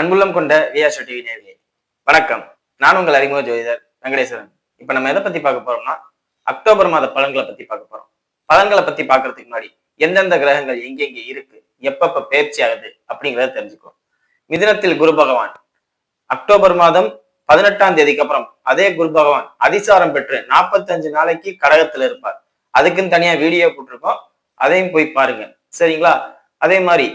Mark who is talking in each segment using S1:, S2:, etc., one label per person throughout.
S1: அன்புள்ளம் கொண்ட VR TV நேர்களே வணக்கம். நான் உங்கள் அறிமுக ஜோதிடர் வெங்கடேஸ்வரன். இப்ப நம்ம எதை பத்தி பார்க்க போறோம்னா அக்டோபர் மாத பலன்களை பத்தி பார்க்க போறோம். பலன்களை பத்தி பார்க்கறதுக்கு முன்னாடி எந்தெந்த கிரகங்கள் எங்கெங்க இருக்கு எப்பப்ப பயிற்சி ஆகுது அப்படிங்கிறத தெரிஞ்சுக்கோ மிதினத்தில் குரு பகவான் அக்டோபர் மாதம் பதினெட்டாம் தேதிக்கு அப்புறம் அதே குரு பகவான் அதிசாரம் பெற்று நாற்பத்தஞ்சு நாளைக்கு கடகத்துல இருப்பார். அதுக்குன்னு தனியா வீடியோ போட்டிருக்கோம். அதையும் போய் பாருங்க. சரிங்களா? அதே மாதிரி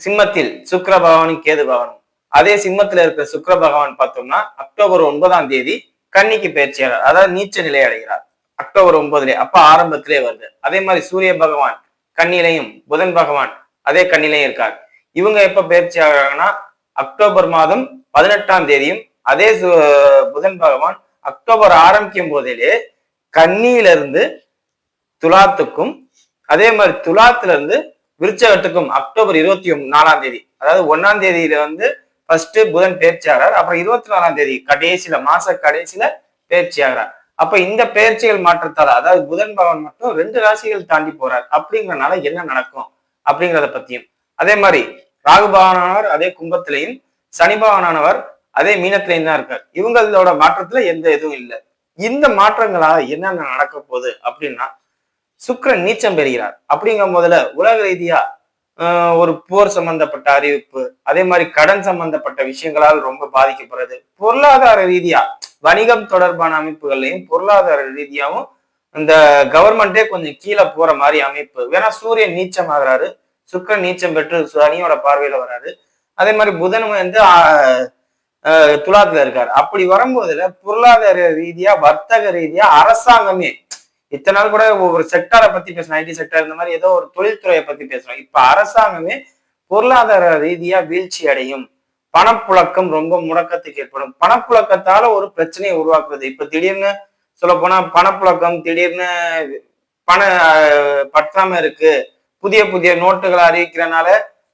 S1: சிம்மத்தில் சுக்கர பகவானும் கேது பகவானும் அதே சிம்மத்துல இருக்கிற சுக்கர பகவான் பார்த்தோம்னா அக்டோபர் ஒன்பதாம் தேதி கன்னிக்கு பயிற்சியாளர் அதாவது நீச்ச நிலை அடைகிறார். அக்டோபர் ஒன்பதுலேயே அப்ப ஆரம்பத்திலே வருது. அதே மாதிரி சூரிய பகவான் கண்ணிலையும் புதன் பகவான் அதே கண்ணிலையும் இருக்கார். இவங்க எப்ப பயிற்சி ஆகிறாங்கன்னா அக்டோபர் மாதம் பதினெட்டாம் தேதியும் அதே சு- புதன் பகவான் அக்டோபர் ஆரம்பிக்கும் போதிலே கன்னியில இருந்து துலாத்துக்கும் அதே மாதிரி துலாத்துல இருந்து விருச்சகத்துக்கும் அக்டோபர் இருபத்தி நாலாம் தேதி அதாவது ஒன்னாம் தேதியில வந்து ஃபர்ஸ்ட் புதன் பயிற்சி அப்புறம் இருபத்தி நாலாம் தேதி கடைசியில மாச கடைசியில பயிற்சி அப்ப இந்த பயிற்சிகள் மாற்றத்தால அதாவது புதன் பவன் மட்டும் ரெண்டு ராசிகள் தாண்டி போறார் அப்படிங்கறதுனால என்ன நடக்கும் அப்படிங்கிறத பத்தியும். அதே மாதிரி ராகு பவனானவர் அதே கும்பத்திலையும் சனி பவனானவர் அதே மீனத்திலையும் தான் இருக்கார். இவங்களோட மாற்றத்துல எந்த இதுவும் இல்லை. இந்த மாற்றங்களால என்னென்ன நடக்க போகுது அப்படின்னா சுக்கிரன் நீச்சம் பெறுகிறார். அப்படிங்கும் போதுல உலக ரீதியா ஆஹ், ஒரு போர் சம்பந்தப்பட்ட அறிவிப்பு அதே மாதிரி கடன் சம்பந்தப்பட்ட விஷயங்களால் ரொம்ப பாதிக்கப்படுறது. பொருளாதார ரீதியா வணிகம் தொடர்பான அமைப்புகள்லையும் பொருளாதார ரீதியாவும் இந்த கவர்மெண்டே கொஞ்சம் கீழே போற மாதிரி அமைப்பு. வேணா சூரியன் நீச்சம் ஆகுறாரு சுக்கிரன் நீச்சம் பெற்று சனியோட பார்வையில வராரு. அதே மாதிரி புதன் வந்து ஆஹ், துலாத்துல இருக்காரு. அப்படி வரும்போதுல பொருளாதார ரீதியா வர்த்தக ரீதியா அரசாங்கமே இத்தனை நாள் கூட ஒரு செக்டாரை பத்தி பேசணும். ஐடி செக்டார் இந்த மாதிரி ஏதோ ஒரு தொழில்துறையை பத்தி பேசுறோம் இப்ப அரசாங்கமே பொருளாதார ரீதியா வீழ்ச்சி அடையும். பணப்புழக்கம் ரொம்ப முடக்கத்துக்கு ஏற்படும். பணப்புழக்கத்தால ஒரு பிரச்சனையை உருவாக்குறது. இப்ப திடீர்னு சொல்ல போனா பணப்புழக்கம் திடீர்னு பண பற்றாம இருக்கு. புதிய புதிய நோட்டுகளை அறிவிக்கிறனால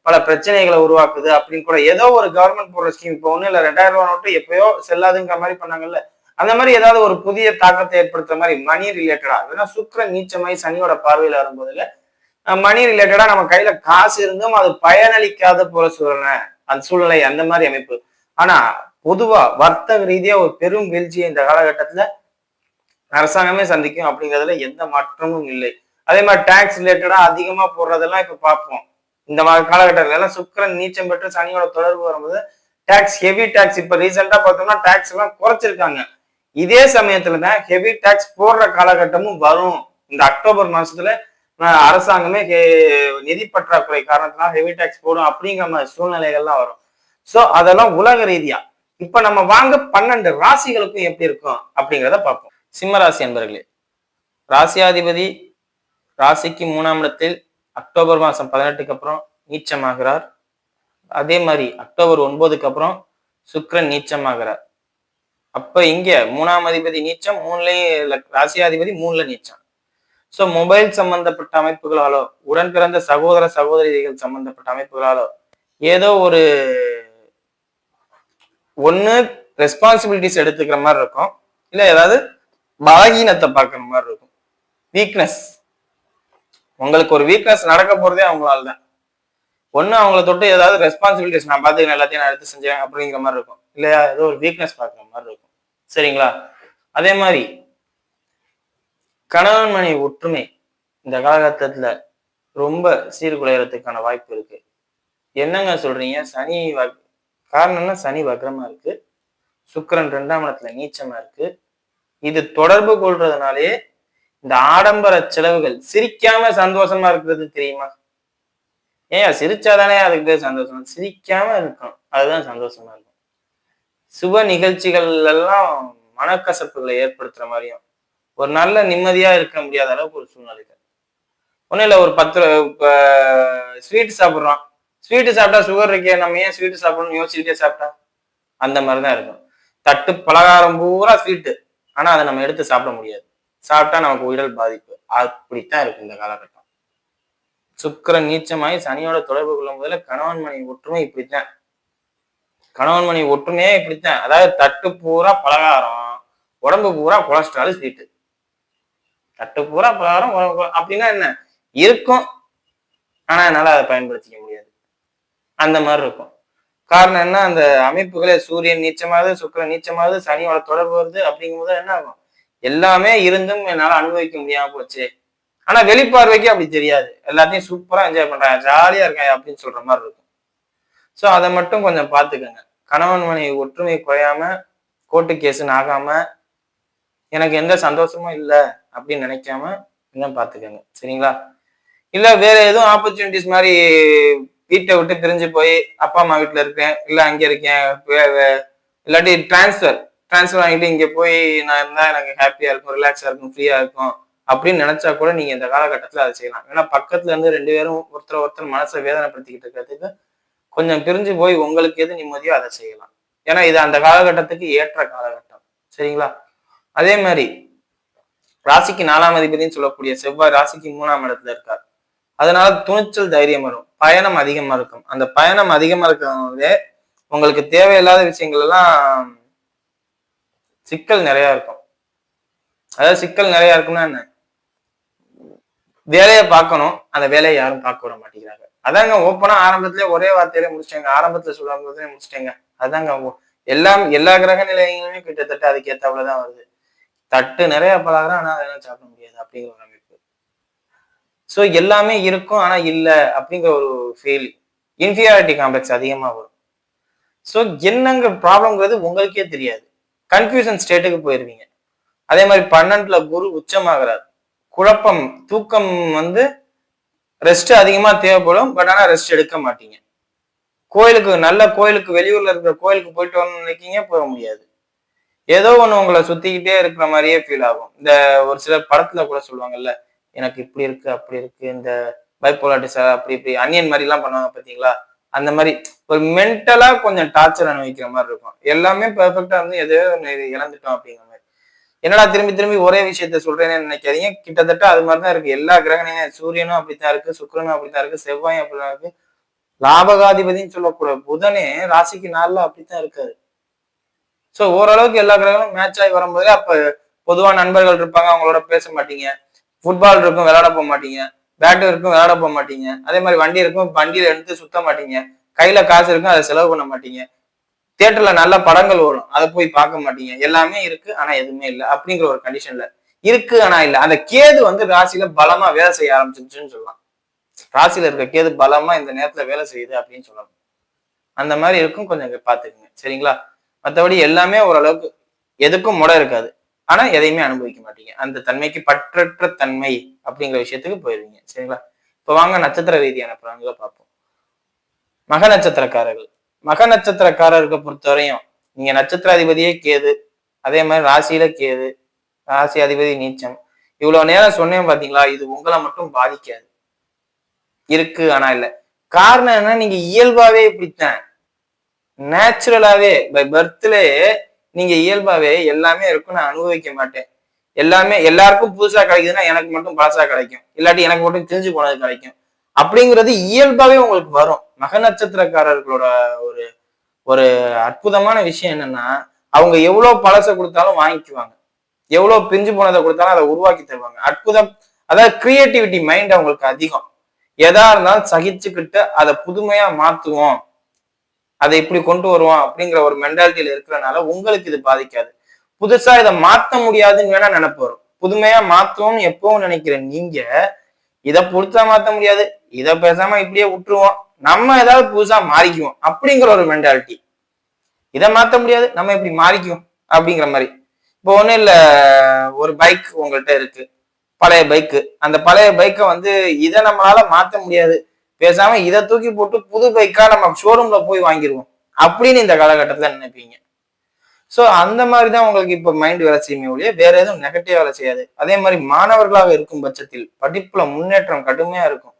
S1: பல பிரச்சனைகளை உருவாக்குது அப்படின்னு கூட ஏதோ ஒரு கவர்மெண்ட் போடுற ஸ்கீம் இப்போ ஒண்ணு இல்ல ரெண்டாயிரம் ரூபாய் நோட்டு எப்பயோ செல்லாதுங்கிற மாதிரி பண்ணாங்கல்ல. அந்த மாதிரி ஏதாவது ஒரு புதிய தாக்கத்தை ஏற்படுத்துற மாதிரி மணி ரிலேட்டடா ஏன்னா சுக்கர நீச்சமாய் சனியோட பார்வையில வரும்போதுல மணி ரிலேட்டடா நம்ம கையில காசு இருந்தும் அது பயனளிக்காத போல சூழ்நிலை அந்த சூழ்நிலை அந்த மாதிரி அமைப்பு. ஆனா பொதுவா வர்த்தக ரீதியா ஒரு பெரும் வீழ்ச்சியை இந்த காலகட்டத்துல அரசாங்கமே சந்திக்கும் அப்படிங்கிறதுல எந்த மாற்றமும் இல்லை. அதே மாதிரி டேக்ஸ் ரிலேட்டடா அதிகமா போடுறதெல்லாம் இப்ப பார்ப்போம். இந்த காலகட்டத்துல எல்லாம் சுக்கரன் நீச்சம் பெற்று சனியோட தொடர்பு வரும்போது டேக்ஸ் ஹெவி டேக்ஸ் இப்ப ரீசெண்டா பார்த்தோம்னா டேக்ஸ் எல்லாம் குறைச்சிருக்காங்க. இதே சமயத்துல தான் ஹெவி டேக்ஸ் போடுற காலகட்டமும் வரும். இந்த அக்டோபர் மாசத்துல அரசாங்கமே ஹெ- நிதி பற்றாக்குறை காரணத்தினால ஹெவி டேக்ஸ் போடும் அப்படிங்கிற மாதிரி சூழ்நிலைகள்லாம் வரும். ஸோ அதெல்லாம் உலக ரீதியா. இப்ப நம்ம வாங்க பன்னெண்டு ராசிகளுக்கும் எப்படி இருக்கும் அப்படிங்கிறத பார்ப்போம். சிம்ம ராசி என்பர்களே ராசியாதிபதி ராசிக்கு மூணாம் இடத்தில் அக்டோபர் மாசம் பதினெட்டுக்கு அப்புறம் நீச்சமாகிறார். அதே மாதிரி அக்டோபர் ஒன்பதுக்கு அப்புறம் சுக்ரன் நீச்சமாகிறார். அப்ப இங்க மூணாம் அதிபதி நீச்சம் மூணுலயும் இல்ல, ராசியாதிபதி மூணுல நீச்சம். சோ மொபைல் சம்பந்தப்பட்ட அமைப்புகளாலோ உடன் பிறந்த சகோதர சகோதரிகள் சம்பந்தப்பட்ட அமைப்புகளாலோ ஏதோ ஒரு ஒன்னு ரெஸ்பான்சிபிலிட்டிஸ் எடுத்துக்கிற மாதிரி இருக்கும். இல்ல ஏதாவது பலகீனத்தை பார்க்குற மாதிரி இருக்கும். வீக்னஸ் உங்களுக்கு ஒரு வீக்னஸ் நடக்க போறதே அவங்களால தான். ஒண்ணு அவங்கள தொட்டு ஏதாவது ரெஸ்பான்சிபிலிட்டிஸ் நான் பார்த்துக்கிறேன் எல்லாத்தையும் நான் எடுத்து செஞ்சேன் அப்படிங்கிற மாதிரி இருக்கும். இல்லையா? ஏதோ ஒரு வீக்னஸ் பார்க்குற மாதிரி இருக்கும். சரிங்களா? அதே மாதிரி கணவன் மனைவி ஒற்றுமை இந்த காலகட்டத்துல ரொம்ப சீர்குலையறதுக்கான வாய்ப்பு இருக்கு. என்னங்க சொல்றீங்க? சனி காரணம்னா சனி வக்ரமா இருக்கு. சுக்கிரன் ரெண்டாம் இடத்துல நீச்சமா இருக்கு. இது தொடர்பு கொள்றதுனாலே இந்த ஆடம்பர செலவுகள் சிரிக்காம சந்தோஷமா இருக்கிறது தெரியுமா? ஏன் சிரிச்சாதானே அதுக்கு சந்தோஷம். சிரிக்காம இருக்கும். அதுதான் சந்தோஷமா இருக்கும். சுப நிகழ்ச்சிகள் எல்லாம் மனக்கசப்புகளை ஏற்படுத்துற மாதிரியும் ஒரு நல்ல நிம்மதியா இருக்க முடியாத அளவுக்கு ஒரு சூழ்நிலைகள் ஒன்றும் இல்லை ஒரு பத்து ஸ்வீட் சாப்பிட்றோம். ஸ்வீட்டு சாப்பிட்டா சுகர் இருக்கே நம்ம ஏன் ஸ்வீட்டு சாப்பிடணும்னு யோசிச்சுட்டே சாப்பிட்டா? அந்த மாதிரி தான் இருக்கும். தட்டு பலகாரம் பூரா ஸ்வீட்டு ஆனா அதை நம்ம எடுத்து சாப்பிட முடியாது. சாப்பிட்டா நமக்கு உடல் பாதிப்பு. அப்படித்தான் இருக்கு இந்த காலகட்டம். சுக்கரன் நீச்சமாயி சனியோட தொடர்பு கொள்ளும் போதுல கணவன் மனைவி ஒற்றுமை இப்படித்தான். கணவன் மனைவி ஒற்றுமையே இப்படித்தான். அதாவது தட்டு பூரா பலகாரம் உடம்பு பூரா கொலஸ்ட்ரால் ஸ்வீட்டு தட்டு பூரா பலகாரம் அப்படின்னா என்ன? இருக்கும். ஆனா என்னால அதை பயன்படுத்திக்க முடியாது. அந்த மாதிரி இருக்கும். காரணம் என்ன? அந்த அமைப்புகளே சூரியன் நீச்சமாகுது சுக்கரன் நீச்சமாகுது சனியோட தொடர்பு வருது அப்படிங்கும்போது என்ன ஆகும்? எல்லாமே இருந்தும் என்னால அனுபவிக்க முடியாம போச்சு. ஆனா வெளிப்பார்வைக்கு அப்படி தெரியாது. எல்லாத்தையும் சூப்பரா என்ஜாய் பண்றாங்க. ஜாலியா இருக்காங்க அப்படின்னு சொல்ற மாதிரி இருக்கும். சோ அதை மட்டும் கொஞ்சம் பாத்துக்கோங்க கணவன் மனைவி ஒற்றுமை குறையாம கோர்ட்டு கேஸுன்னு ஆகாம எனக்கு எந்த சந்தோஷமும் இல்லை அப்படின்னு நினைக்காம இன்னும் பாத்துக்கோங்க சரிங்களா? இல்ல வேற எதுவும் ஆப்பர்ச்சுனிட்டிஸ் மாதிரி வீட்டை விட்டு பிரிஞ்சு போய் அப்பா அம்மா வீட்டுல இருக்கேன் இல்ல அங்க இருக்கேன் இல்லாட்டி டிரான்ஸ்ஃபர் டிரான்ஸ்ஃபர் வாங்கிட்டு இங்க போய் நான் இருந்தா எனக்கு ஹாப்பியா இருக்கும் ரிலாக்ஸா இருக்கும் ஃப்ரீயா இருக்கும். அப்படின்னு நினைச்சா கூட நீங்க இந்த காலகட்டத்துல அதை செய்யலாம். ஏன்னா பக்கத்துல இருந்து ரெண்டு பேரும் ஒருத்தர் ஒருத்தர் மனசை வேதனைப்படுத்திக்கிட்டு இருக்கிறதுக்கு கொஞ்சம் பிரிஞ்சு போய் உங்களுக்கு எது நிம்மதியோ அதை செய்யலாம். ஏன்னா இது அந்த காலகட்டத்துக்கு ஏற்ற காலகட்டம். சரிங்களா? அதே மாதிரி ராசிக்கு நாலாம் அதிபதினு சொல்லக்கூடிய செவ்வாய் ராசிக்கு மூணாம் இடத்துல இருக்கார். அதனால துணிச்சல் தைரியம் வரும். பயணம் அதிகமா இருக்கும். அந்த பயணம் அதிகமா இருக்கிறதே உங்களுக்கு தேவையில்லாத விஷயங்கள் எல்லாம் சிக்கல் நிறைய இருக்கும். அதாவது சிக்கல் நிறைய இருக்கும்னா என்ன? வேலையை பார்க்கணும். அந்த வேலையை யாரும் பார்க்க விட மாட்டேங்கிறாங்க. அதாங்க ஓப்பனா ஆரம்பத்திலே ஒரே வார்த்தையில முடிச்சிட்டாங்க. ஆரம்பத்துல சொல்லும் முடிச்சிட்டேங்க முடிச்சிட்டாங்க. அதாங்க எல்லாம் எல்லா கிரக நிலையங்களுமே கிட்டத்தட்ட அதுக்கு ஏத்தாப்புலதான் வருது. தட்டு நிறைய பழகிறோம் ஆனா அதெல்லாம் சாப்பிட முடியாது அப்படிங்கிற ஒரு அமைப்பு. ஸோ எல்லாமே இருக்கும் ஆனா இல்ல அப்படிங்கிற ஒரு ஃபீல் இன்ஃபீரியாரிட்டி காம்ப்ளெக்ஸ் அதிகமா வரும். ஸோ என்னங்க ப்ராப்ளம்ங்கிறது உங்களுக்கே தெரியாது. கன்ஃபியூஷன் ஸ்டேட்டுக்கு போயிருவீங்க. அதே மாதிரி பன்னெண்டுல குரு உச்சமாகிறார். குழப்பம் தூக்கம் வந்து ரெஸ்ட் அதிகமாக தேவைப்படும் பட் ஆனால் ரெஸ்ட் எடுக்க மாட்டீங்க. கோயிலுக்கு நல்ல கோயிலுக்கு வெளியூர்ல இருக்கிற கோயிலுக்கு போயிட்டு வரணும்னு நினைக்கீங்க போக முடியாது. ஏதோ ஒன்று உங்களை சுத்திக்கிட்டே இருக்கிற மாதிரியே ஃபீல் ஆகும். இந்த ஒரு சிலர் படத்துல கூட சொல்லுவாங்கல்ல எனக்கு இப்படி இருக்கு அப்படி இருக்கு இந்த பைப்போலா அப்படி இப்படி அன்னியன் மாதிரி எல்லாம் பண்ணுவாங்க பார்த்தீங்களா அந்த மாதிரி ஒரு மென்டலா கொஞ்சம் டார்ச்சர் அனுபவிக்கிற மாதிரி இருக்கும். எல்லாமே பெர்ஃபெக்டா வந்து எதையோ இழந்துட்டோம் அப்படிங்கிற மாதிரி. என்னடா திரும்பி திரும்பி ஒரே விஷயத்த சொல்றேன்னு நினைக்காதீங்க. கிட்டத்தட்ட அது மாதிரிதான் இருக்கு. எல்லா கிரகணையும் சூரியனும் அப்படித்தான் இருக்கு சுக்கிரனும் அப்படித்தான் இருக்கு செவ்வாயும் அப்படிதான் இருக்கு. லாபகாதிபதின்னு சொல்லக்கூடிய புதனே ராசிக்கு நாளில் அப்படித்தான் இருக்காரு. ஸோ ஓரளவுக்கு எல்லா கிரகங்களும் மேட்ச் ஆகி வரும்போது அப்ப பொதுவா நண்பர்கள் இருப்பாங்க அவங்களோட பேச மாட்டீங்க. ஃபுட்பால் இருக்கும் விளையாட போக மாட்டீங்க. பேட் இருக்கும் விளையாட போக மாட்டீங்க. அதே மாதிரி வண்டி இருக்கும் வண்டியில எடுத்து சுத்த மாட்டீங்க. கையில காசு இருக்கும் அதை செலவு பண்ண மாட்டீங்க. தியேட்டர்ல நல்ல படங்கள் வரும். அதை போய் பார்க்க மாட்டீங்க. எல்லாமே இருக்கு ஆனா எதுவுமே இல்லை. அப்படிங்கிற ஒரு கண்டிஷன்ல இருக்கு ஆனா இல்ல. அந்த கேது வந்து ராசியில பலமா வேலை செய்ய ஆரம்பிச்சிருச்சுன்னு சொல்லலாம். ராசியில இருக்க கேது பலமா இந்த நேரத்துல வேலை செய்யுது அப்படின்னு சொல்லலாம். அந்த மாதிரி இருக்கும். கொஞ்சம் இங்க பாத்துக்குங்க சரிங்களா? மற்றபடி எல்லாமே ஓரளவுக்கு எதுக்கும் முட இருக்காது. ஆனா எதையுமே அனுபவிக்க மாட்டீங்க. அந்த தன்மைக்கு பற்றற்ற தன்மை அப்படிங்கிற விஷயத்துக்கு போயிருவீங்க. சரிங்களா? இப்ப வாங்க நட்சத்திர ரீதியான பலன்களை பார்ப்போம். மக நட்சத்திரக்காரர்கள். மக நட்சத்திரக்காரருக்கு பொறுத்தவரையும் நீங்க நட்சத்திர அதிபதியே கேது. அதே மாதிரி ராசியில கேது. ராசி அதிபதி நீச்சம். இவ்வளவு நேரம் சொன்னேன் பாத்தீங்களா இது உங்களை மட்டும் பாதிக்காது. இருக்கு ஆனா இல்ல. காரணம் என்ன நீங்க இயல்பாவே இப்படித்தான். நேச்சுரலாவே பை பர்த்லயே நீங்க இயல்பாவே எல்லாமே இருக்கும் நான் அனுபவிக்க மாட்டேன். எல்லாமே எல்லாருக்கும் புதுசா கிடைக்குதுன்னா எனக்கு மட்டும் பழசா கிடைக்கும். இல்லாட்டி எனக்கு மட்டும் தெரிஞ்சு போனது கிடைக்கும். அப்படிங்கிறது இயல்பாவே உங்களுக்கு வரும். மக நட்சத்திரக்காரர்களோட ஒரு ஒரு அற்புதமான விஷயம் என்னன்னா அவங்க எவ்வளவு பழசை கொடுத்தாலும் வாங்கிக்குவாங்க. எவ்வளவு பிஞ்சு போனதை கொடுத்தாலும் அதை உருவாக்கி தருவாங்க. அற்புதம் அதாவது கிரியேட்டிவிட்டி மைண்ட் அவங்களுக்கு அதிகம். எதா இருந்தாலும் சகிச்சுக்கிட்டு அதை புதுமையா மாத்துவோம். அதை இப்படி கொண்டு வருவோம் அப்படிங்கிற ஒரு மென்டாலிட்டியில இருக்கிறனால உங்களுக்கு இது பாதிக்காது. புதுசா இதை மாத்த முடியாதுன்னு வேணா நினைப்பு வரும். புதுமையா மாத்துவோம்னு எப்பவும் நினைக்கிற நீங்க இதை புதுசா மாத்த முடியாது. இதை பேசாம இப்படியே விட்டுருவோம். நம்ம ஏதாவது புதுசா மாறிக்குவோம். அப்படிங்கிற ஒரு மென்டாலிட்டி இதை மாத்த முடியாது. நம்ம இப்படி மாறிக்குவோம். அப்படிங்கிற மாதிரி. இப்போ ஒண்ணும் இல்ல. ஒரு பைக் உங்கள்கிட்ட இருக்கு. பழைய பைக்கு அந்த பழைய பைக்கை வந்து இதை நம்மளால மாத்த முடியாது. பேசாம இதை தூக்கி போட்டு புது பைக்கா நம்ம ஷோரூம்ல போய் வாங்கிடுவோம் அப்படின்னு இந்த காலகட்டத்துல நினைப்பீங்க. ஸோ அந்த மாதிரி தான் உங்களுக்கு இப்போ மைண்ட் வேலை செய்யுமே ஒழிய வேற எதுவும் நெகட்டிவ் வேலை செய்யாது. அதே மாதிரி மாணவர்களாக இருக்கும் பட்சத்தில் படிப்புல முன்னேற்றம் கடுமையா இருக்கும்.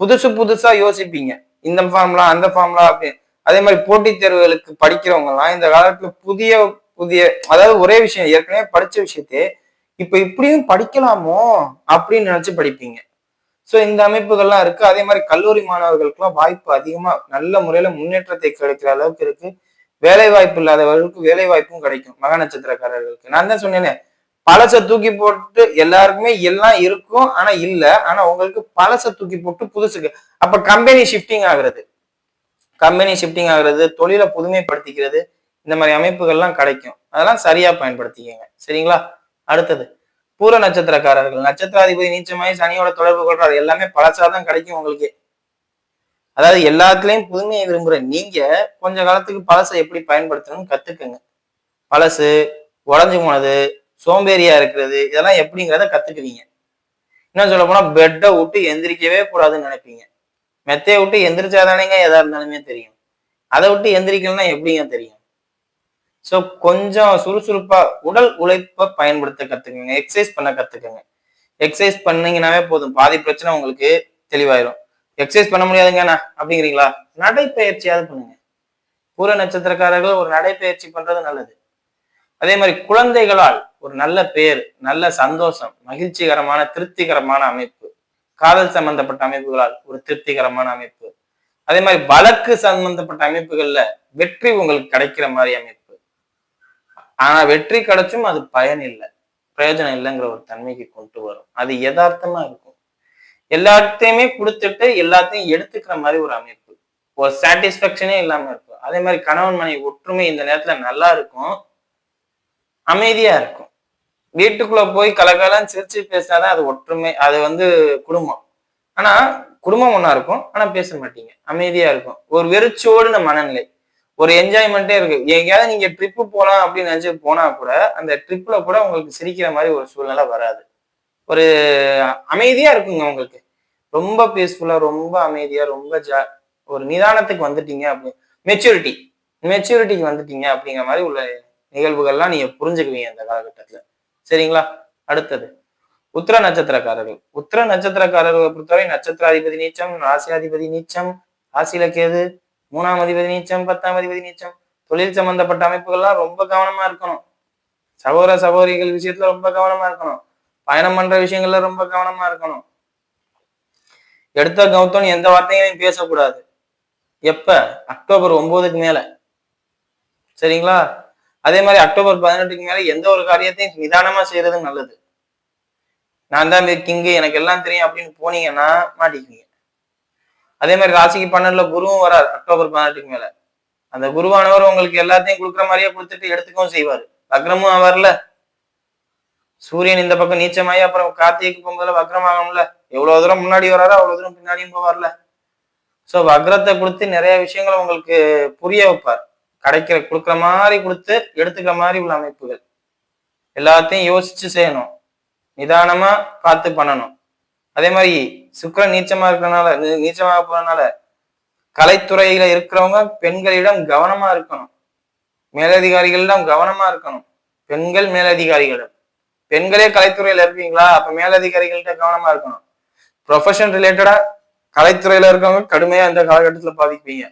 S1: புதுசு புதுசா யோசிப்பீங்க. இந்த ஃபார்ம்லாம் அந்த ஃபார்முலா அப்படின்னு அதே மாதிரி போட்டித் தேர்வுகளுக்கு படிக்கிறவங்க எல்லாம் இந்த காலத்துல புதிய புதிய அதாவது ஒரே விஷயம் ஏற்கனவே படிச்ச விஷயத்தே இப்ப இப்படியும் படிக்கலாமோ அப்படின்னு நினைச்சு படிப்பீங்க. சோ இந்த அமைப்புகள்லாம் இருக்கு. அதே மாதிரி கல்லூரி மாணவர்களுக்கெல்லாம் வாய்ப்பு அதிகமா நல்ல முறையில முன்னேற்றத்தை கிடைக்கிற அளவுக்கு இருக்கு. வேலை வாய்ப்பு இல்லாதவர்களுக்கு வேலை வாய்ப்பும் கிடைக்கும். மக நட்சத்திரக்காரர்களுக்கு. நான் தான் சொன்னேனே பழசை தூக்கி போட்டு எல்லாருக்குமே எல்லாம் இருக்கும் ஆனா இல்ல. ஆனா உங்களுக்கு பழசை தூக்கி போட்டு புதுசுக்கு அப்ப கம்பெனி ஷிஃப்டிங் ஆகுறது. கம்பெனி ஷிஃப்டிங் ஆகுறது தொழிலை புதுமைப்படுத்திக்கிறது இந்த மாதிரி அமைப்புகள்லாம் கிடைக்கும். அதெல்லாம் சரியா பயன்படுத்திக்கங்க. சரிங்களா? அடுத்தது பூர நட்சத்திரக்காரர்கள். நட்சத்திராதிபதி நீச்சமாயி சனியோட தொடர்பு கொள்றாரு. எல்லாமே பழசாதான் கிடைக்கும் உங்களுக்கு. அதாவது எல்லாத்துலேயும் புதுமையை விரும்புகிற நீங்கள் கொஞ்ச காலத்துக்கு பழசை எப்படி பயன்படுத்தணும்னு கத்துக்குங்க. பழசு உடஞ்சி போனது சோம்பேறியா இருக்கிறது இதெல்லாம் எப்படிங்கிறத கற்றுக்குவீங்க இன்னும் சொல்ல போனால் பெட்டை விட்டு எந்திரிக்கவே கூடாதுன்னு நினைப்பீங்க. மெத்தையை விட்டு எந்திரிச்சாதானேங்க எதா இருந்தாலுமே தெரியும். அதை விட்டு எந்திரிக்கலன்னா எப்படிங்க தெரியும்? ஸோ கொஞ்சம் சுறுசுறுப்பாக உடல் உழைப்பை பயன்படுத்த கற்றுக்குங்க எக்ஸசைஸ் பண்ண கற்றுக்குங்க எக்ஸசைஸ் பண்ணீங்கன்னாவே போதும். பாதி பிரச்சனை உங்களுக்கு தெளிவாயிரும். எக்ஸசைஸ் பண்ண முடியாதுங்கண்ணா அப்படிங்கிறீங்களா? நடைப்பயிற்சியாவது பண்ணுங்க. பூர நட்சத்திரக்காரர்கள் ஒரு நடைப்பயிற்சி பண்றது நல்லது. அதே மாதிரி குழந்தைகளால் ஒரு நல்ல பேர் நல்ல சந்தோஷம் மகிழ்ச்சிகரமான திருப்திகரமான அமைப்பு காதல் சம்பந்தப்பட்ட அமைப்புகளால் ஒரு திருப்திகரமான அமைப்பு. அதே மாதிரி வழக்கு சம்பந்தப்பட்ட அமைப்புகள்ல வெற்றி உங்களுக்கு கிடைக்கிற மாதிரி அமைப்பு. ஆனா வெற்றி கிடைச்சும் அது பயன் இல்லை. பிரயோஜனம் இல்லைங்கிற ஒரு தன்மைக்கு கொண்டு வரும். அது யதார்த்தமா இருக்கும். எல்லாத்தையுமே கொடுத்துட்டு எல்லாத்தையும் எடுத்துக்கிற மாதிரி ஒரு அமைப்பு. ஒரு சாட்டிஸ்பேக்ஷனே இல்லாம இருக்கும். அதே மாதிரி கணவன் மனைவி ஒற்றுமை இந்த நேரத்துல நல்லா இருக்கும். அமைதியா இருக்கும். வீட்டுக்குள்ள போய் கலகலன்னு சிரிச்சு பேசினாதான் அது ஒற்றுமை அது வந்து குடும்பம். ஆனா குடும்பம் ஒன்னா இருக்கும். ஆனா பேச மாட்டீங்க. அமைதியா இருக்கும். ஒரு வெறிச்சோடுன மனநிலை. ஒரு என்ஜாய்மெண்ட்டே இருக்கு. எங்கேயாவது நீங்க ட்ரிப்பு போலாம் அப்படின்னு நினைச்சு போனா கூட அந்த ட்ரிப்ல கூட உங்களுக்கு சிரிக்கிற மாதிரி ஒரு சூழ்நிலை வராது. ஒரு அமைதியா இருக்குங்க உங்களுக்கு. ரொம்ப பீஸ்ஃபுல்லா ரொம்ப அமைதியா ரொம்ப ஜா ஒரு நிதானத்துக்கு வந்துட்டீங்க அப்படி மெச்சூரிட்டி மெச்சூரிட்டிக்கு வந்துட்டீங்க அப்படிங்கிற மாதிரி உள்ள நிகழ்வுகள்லாம் நீங்க புரிஞ்சுக்குவீங்க அந்த காலகட்டத்துல. சரிங்களா? அடுத்தது உத்திர நட்சத்திரக்காரர்கள். உத்திர நட்சத்திரக்காரர்களை பொறுத்தவரை நட்சத்திராதிபதி நீச்சம் ராசியாதிபதி நீச்சம் ராசியில கேது மூணாம் அதிபதி நீச்சம் பத்தாம் அதிபதி நீச்சம் தொழில் சம்பந்தப்பட்ட அமைப்புகள்லாம் ரொம்ப கவனமா இருக்கணும். சகோதர சகோதரிகள் விஷயத்துல ரொம்ப கவனமா இருக்கணும். பயணம் பண்ற விஷயங்கள்ல ரொம்ப கவனமா இருக்கணும். எடுத்த கௌத்தம் எந்த வார்த்தையும் பேசக்கூடாது. எப்ப? அக்டோபர் ஒன்பதுக்கு மேல. சரிங்களா? அதே மாதிரி அக்டோபர் பதினெட்டுக்கு மேல எந்த ஒரு காரியத்தையும் நிதானமா செய்யறது நல்லது. நான் தான் கிங்கு எனக்கு எல்லாம் தெரியும் அப்படின்னு போனீங்கன்னா மாட்டிக்கிங்க அதே மாதிரி ராசிக்கு பன்னெண்டுல குருவும் வரார் அக்டோபர் பதினெட்டுக்கு மேல. அந்த குருவானவர் உங்களுக்கு எல்லாத்தையும் கொடுக்குற மாதிரியே கொடுத்துட்டு எடுத்துக்கவும் செய்வார். லக்னமும் வரல சூரியன் இந்த பக்கம் நீச்சமாயி அப்புறம் கார்த்திகைக்கு போகும்போதுல வக்ரம் ஆகணும்ல எவ்வளவு தூரம் முன்னாடி வராரோ அவ்வளவு தூரம் பின்னாடியும் போவார்ல. சோ வக்ரத்தை கொடுத்து நிறைய விஷயங்களை உங்களுக்கு புரிய வைப்பார். கிடைக்கிற கொடுக்குற மாதிரி கொடுத்து எடுத்துக்கிற மாதிரி உள்ள அமைப்புகள். எல்லாத்தையும் யோசிச்சு செய்யணும். நிதானமா பார்த்து பண்ணணும். அதே மாதிரி சுக்கரன் நீச்சமா இருக்கிறனால நீச்சமாக போறதுனால கலைத்துறையில இருக்கிறவங்க பெண்களிடம் கவனமா இருக்கணும். மேலதிகாரிகளிடம் கவனமா இருக்கணும். பெண்கள் மேலதிகாரிகளிடம். பெண்களே கலைத்துறையில இருப்பீங்களா அப்ப மேலதிகாரிகள்கிட்ட கவனமா இருக்கணும். ப்ரொஃபஷன் ரிலேட்டடா கலைத்துறையில இருக்கவங்க கடுமையா இந்த காலகட்டத்துல பாதிப்பீங்க.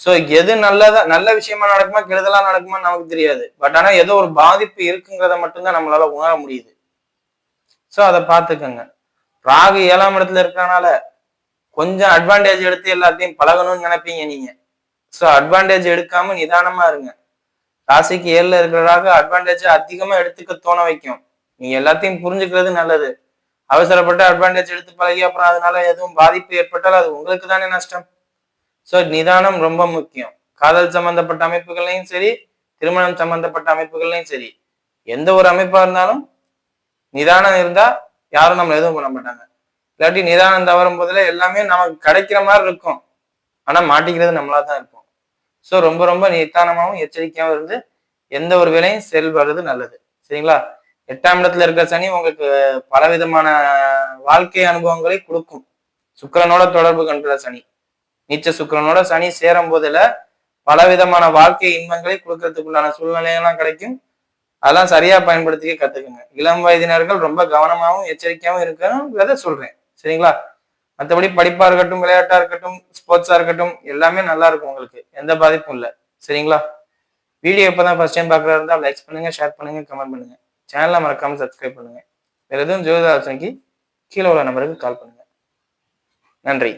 S1: சோ எது நல்லதா நல்ல விஷயமா நடக்குமா கெடுதலா நடக்குமா நமக்கு தெரியாது. பட் ஆனா ஏதோ ஒரு பாதிப்பு இருக்குங்கிறத மட்டும்தான் நம்மளால உணர முடியுது. சோ அதை பார்த்துக்கோங்க. ராகு ஏழாம் இடத்துல இருக்கிறனால கொஞ்சம் அட்வான்டேஜ் எடுத்து எல்லாத்தையும் பழகணும்னு நினைப்பீங்க நீங்க. சோ அட்வான்டேஜ் எடுக்காம நிதானமா இருங்க. ராசிக்கு ஏழுல இருக்கிறதாக அட்வான்டேஜ் அதிகமா எடுத்துக்க தோண வைக்கும். நீங்க எல்லாத்தையும் புரிஞ்சுக்கிறது நல்லது. அவசரப்பட்டு அட்வான்டேஜ் எடுத்து பழகி அப்புறம் அதனால எதுவும் பாதிப்பு ஏற்பட்டால் அது உங்களுக்கு தானே நஷ்டம். ஸோ நிதானம் ரொம்ப முக்கியம். காதல் சம்பந்தப்பட்ட அமைப்புகள்லையும் சரி திருமணம் சம்பந்தப்பட்ட அமைப்புகள்லையும் சரி. எந்த ஒரு அமைப்பா இருந்தாலும் நிதானம் இருந்தா யாரும் நம்ம எதுவும் பண்ண மாட்டாங்க. இல்லாட்டி நிதானம் தவறும் போதுல எல்லாமே நமக்கு கிடைக்கிற மாதிரி இருக்கும். ஆனா மாட்டிக்கிறது நம்மளா தான் இருக்கும் ஸோ ரொம்ப ரொம்ப நிதானமாகவும் எச்சரிக்கையாகவும் இருந்து எந்த ஒரு வேலையும் செயல்படுறது நல்லது. சரிங்களா? எட்டாம் இடத்துல இருக்கிற சனி உங்களுக்கு பலவிதமான வாழ்க்கை அனுபவங்களை கொடுக்கும். சுக்கரனோட தொடர்பு கொண்ட சனி. நீச்ச சுக்கரனோட சனி சேரும் போதுல பலவிதமான வாழ்க்கை இன்பங்களை கொடுக்கறதுக்குள்ளான சூழ்நிலையெல்லாம் கிடைக்கும். அதெல்லாம் சரியா பயன்படுத்திக்க கத்துக்குங்க. இளம் வயதினர்கள் ரொம்ப கவனமாகவும் எச்சரிக்கையாகவும் இருக்கணுங்கிறத சொல்றேன். சரிங்களா? மற்றபடி படிப்பா இருக்கட்டும் விளையாட்டா இருக்கட்டும் ஸ்போர்ட்ஸா இருக்கட்டும் எல்லாமே நல்லா இருக்கும் உங்களுக்கு. எந்த பாதிப்பும் இல்லை. சரிங்களா? வீடியோ இப்பதான் ஃபர்ஸ்ட் டைம் பாக்குறதா இருந்தால் லைக் பண்ணுங்க ஷேர் பண்ணுங்க கமெண்ட் பண்ணுங்க. சேனலை மறக்காம சப்ஸ்கிரைப் பண்ணுங்க. வேற எதுவும் ஜோதிட கீழே உள்ள நம்பருக்கு கால் பண்ணுங்க. நன்றி.